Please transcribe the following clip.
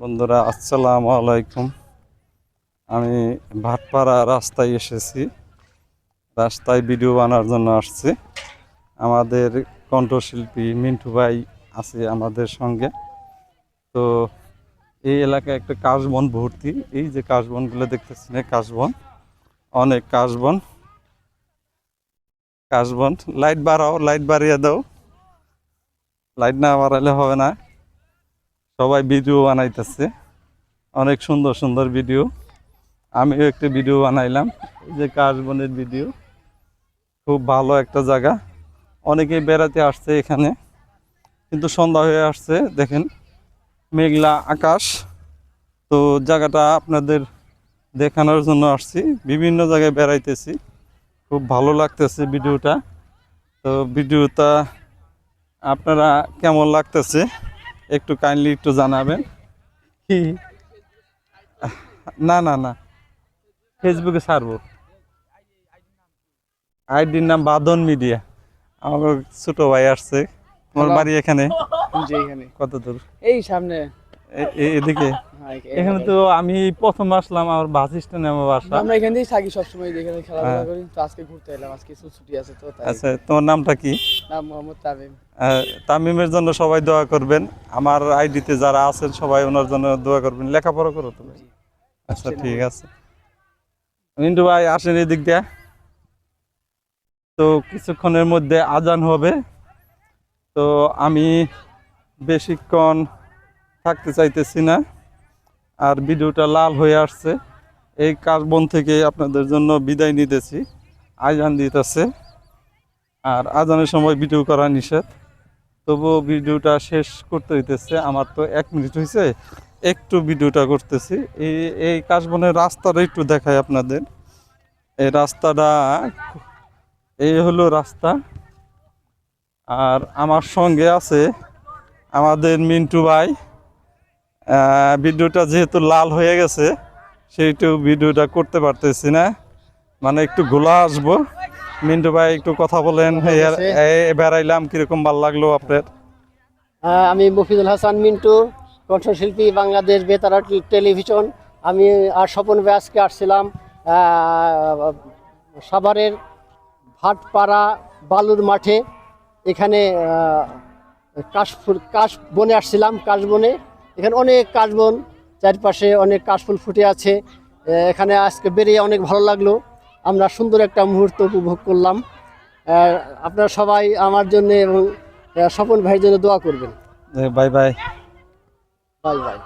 বন্ধুরা, আসসালামু আলাইকুম। আমি ভাটপাড়া রাস্তায় এসেছি। রাস্তায় ভিডিও বানার জন্য আসছি। আমাদের কণ্ঠশিল্পী মিন্টু ভাই আছে আমাদের সঙ্গে। তো এই এলাকায় একটা কাশবন ভর্তি। এই যে কাশবনগুলো দেখতেছি না কাশবন, অনেক কাশবন। কাশবন, লাইট বাড়াও, লাইট বাড়িয়ে দাও। লাইট না বাড়ালে হবে না। সবাই ভিডিও বানাইতেছে। অনেক সুন্দর সুন্দর ভিডিও আমিও একটা ভিডিও বানাইলাম, এই যে কাশবনের ভিডিও খুব ভালো একটা জায়গা। অনেকেই বেড়াতে আসছে এখানে, কিন্তু সন্ধ্যা হয়ে আসছে, দেখেন, মেঘলা আকাশ। তো জায়গাটা আপনাদের দেখানোর জন্য আসছি, বিভিন্ন জায়গায় বেড়াইতেছি। খুব ভালো লাগতেছে ভিডিওটা তো ভিডিওটা আপনারা কেমন লাগতেছে? একটু কাইন্ডলি একটু জানাবেন। কি? না না না। ফেসবুকে ছাড়বো। আইডির নাম বাদন মিডিয়া আমার ছোট ভাই আসছে। তোমার বাড়ি এখানে। কত দূর? এই সামনে। এদিকে। হ্যাঁ, এখানে তো আমি প্রথম আসলাম আমার বাস স্ট্যান্ডে আমার বাসা। আমরা এখান থেকেই থাকি সবসময় এখানে খেলাধুলা হ্যাঁ। করি। তো আজকে ঘুরতে এলাম আজকে ছুটি আছে তো আচ্ছা তোমার নামটা কি? নাম মোহাম্মদ তামিম। তামিমের জন্য সবাই দোয়া করবেন। আমার আইডিতে যারা আছেন সবাই ওনার জন্য দোয়া করবেন। লেখাপড়া করো তুমি। আচ্ছা ঠিক আছে। মিন্টু ভাই আসেন এদিক দিয়ে। তো কিছুক্ষণের মধ্যে আজান হবে। তো আমি বেশিক্ষণ থাকতে চাইতেছি না। আর ভিডিওটা লাল হয়ে আসছে। এই কার্বন থেকে আপনাদের জন্য বিদায় নিতেছি। আজান দিতেছে। আর আজানের সময় ভিডিও করা নিষেধ। তবুও ভিডিওটা শেষ করতে হইতেছে। আমার তো এক মিনিট হয়েছে একটু ভিডিওটা করতেছি। এই এই কাশবনের রাস্তাটা একটু দেখাই আপনাদের। এই রাস্তাটা এই হলো রাস্তা। আর আমার সঙ্গে আছে আমাদের মিন্টু ভাই। ভিডিওটা যেহেতু লাল হয়ে গেছে সেইটু ভিডিওটা করতে পারতেছি না। মানে একটু গোলা আসব। মিন্টু ভাই একটু কথা বলেন বেড়াইলাম কীরকম ভালো লাগল আপনার? আমি মফিজুল হাসান মিন্টু কণ্ঠশিল্পী বাংলাদেশ বেতারা টেলিভিশন। আমি আর স্বপন ব্যাসকে আসছিলাম সাভারের ভাটপাড়া বালুর মাঠে। এখানে কাশফুল কাশ বনে আসছিলাম কাশবনে এখানে অনেক কাশবন চারপাশে অনেক কাশফুল ফুটে আছে। এখানে আজকে বেরিয়ে অনেক ভালো লাগল। আমরা সুন্দর একটা মুহূর্ত উপভোগ করলাম। আপনারা সবাই আমার জন্য এবং স্বপন ভাইয়ের জন্য দোয়া করবেন। Bye bye. Bye bye.